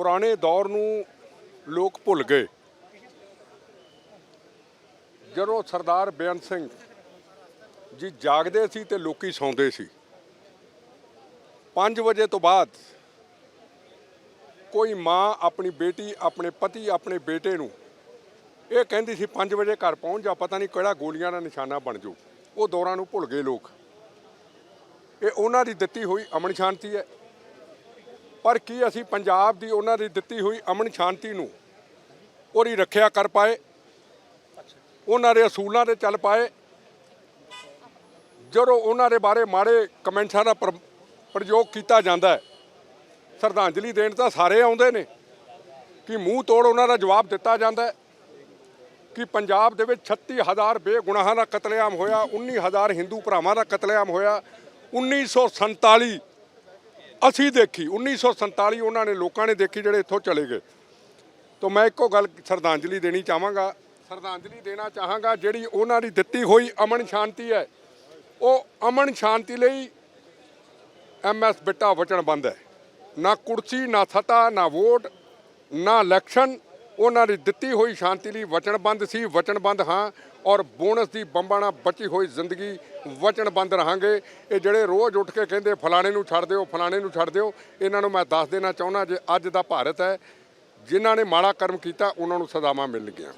ਪੁਰਾਣੇ ਦੌਰ ਨੂੰ ਲੋਕ ਭੁੱਲ ਗਏ। ਜਦੋਂ ਸਰਦਾਰ ਬੇਅੰਤ ਸਿੰਘ ਜੀ ਜਾਗਦੇ ਸੀ ਤੇ ਲੋਕੀ ਸੌਂਦੇ ਸੀ। 5 ਵਜੇ ਤੋਂ ਬਾਅਦ ਕੋਈ ਮਾਂ ਆਪਣੀ ਬੇਟੀ, ਆਪਣੇ ਪਤੀ, ਆਪਣੇ ਬੇਟੇ ਨੂੰ ਇਹ ਕਹਿੰਦੀ ਸੀ 5 ਵਜੇ ਘਰ ਪਹੁੰਚ ਜਾ, ਪਤਾ ਨਹੀਂ ਕਿਹੜਾ ਗੋਲੀਆਂ ਦਾ ਨਿਸ਼ਾਨਾ ਬਣ ਜਾਊ। ਉਹ ਦੌਰਾਂ ਨੂੰ ਭੁੱਲ ਗਏ ਲੋਕ। ਇਹ ਉਹਨਾਂ ਦੀ ਦਿੱਤੀ ਹੋਈ ਅਮਨ ਸ਼ਾਂਤੀ ਹੈ। ਪਰ ਕੀ ਅਸੀਂ ਪੰਜਾਬ ਦੀ ਉਹਨਾਂ ਦੀ ਦਿੱਤੀ ਹੋਈ ਅਮਨ ਸ਼ਾਂਤੀ ਨੂੰ ਉਹਦੀ ਰੱਖਿਆ ਕਰ ਪਾਏ? ਉਹਨਾਂ ਦੇ ਅਸੂਲਾਂ ਤੇ ਚੱਲ ਪਾਏ? ਜਦੋਂ ਉਹਨਾਂ ਦੇ ਬਾਰੇ ਮਾੜੇ ਕਮੈਂਟਾਂ ਦਾ ਪ੍ਰਯੋਗ ਕੀਤਾ ਜਾਂਦਾ ਹੈ, ਸ਼ਰਧਾਂਜਲੀ ਦੇਣ ਤਾਂ ਸਾਰੇ ਆਉਂਦੇ ਨੇ। ਕਿ ਮੂੰਹ ਤੋੜ ਉਹਨਾਂ ਦਾ ਜਵਾਬ ਦਿੱਤਾ ਜਾਂਦਾ ਹੈ? ਕਿ ਪੰਜਾਬ ਦੇ ਵਿੱਚ 36000 ਬੇਗੁਨਾਹਾਂ ਦਾ ਕਤਲੇਆਮ ਹੋਇਆ 19000 ਹਿੰਦੂ ਭਰਾਵਾਂ ਦਾ ਕਤਲੇਆਮ ਹੋਇਆ 1947 ਅਸੀਂ ਦੇਖੀ 1947 ਉਹਨਾਂ ਨੇ, ਲੋਕਾਂ ਨੇ ਦੇਖੀ ਜਿਹੜੇ ਇੱਥੋਂ ਚਲੇ ਗਏ। ਤਾਂ ਮੈਂ ਇੱਕੋ ਗੱਲ ਸ਼ਰਧਾਂਜਲੀ ਦੇਣੀ ਚਾਹਾਂਗਾ। ਸ਼ਰਧਾਂਜਲੀ ਦੇਣਾ ਚਾਹਾਂਗਾ, ਜਿਹੜੀ ਉਹਨਾਂ ਦੀ ਦਿੱਤੀ ਹੋਈ ਅਮਨ ਸ਼ਾਂਤੀ ਹੈ। ਉਹ ਅਮਨ ਸ਼ਾਂਤੀ ਲਈ ਐਮਐਸ ਬਿੱਟਾ ਵਚਨਬੰਦ ਹੈ। ਨਾ ਕੁਰਸੀ, ਨਾ ਸਤਾ, ਨਾ ਵੋਟ, ਨਾ ਇਲੈਕਸ਼ਨ, ਉਹਨਾਂ ਦੀ ਦਿੱਤੀ ਹੋਈ ਸ਼ਾਂਤੀ ਲਈ ਵਚਨਬੰਦ ਸੀ। ਵਚਨਬੰਦ ਹਾਂ ਔਰ ਬੋਨਸ ਦੀ ਬੰਬਾਂ ਨਾਲ ਬਚੀ ਹੋਈ ਜ਼ਿੰਦਗੀ ਵਚਨਬੰਦ ਰਹਾਂਗੇ। ਇਹ ਜਿਹੜੇ ਰੋਜ਼ ਉੱਠ ਕੇ ਕਹਿੰਦੇ ਫਲਾਣੇ ਨੂੰ ਛੱਡ ਦਿਓ, ਫਲਾਣੇ ਨੂੰ ਛੱਡ ਦਿਓ, ਇਹਨਾਂ ਨੂੰ ਮੈਂ ਦੱਸ ਦੇਣਾ ਚਾਹੁੰਦਾ, ਜੇ ਅੱਜ ਦਾ ਭਾਰਤ ਹੈ, ਜਿਨ੍ਹਾਂ ਨੇ ਮਾੜਾ ਕਰਮ ਕੀਤਾ, ਉਹਨਾਂ ਨੂੰ ਸਜ਼ਾਵਾਂ ਮਿਲਣਗੀਆਂ।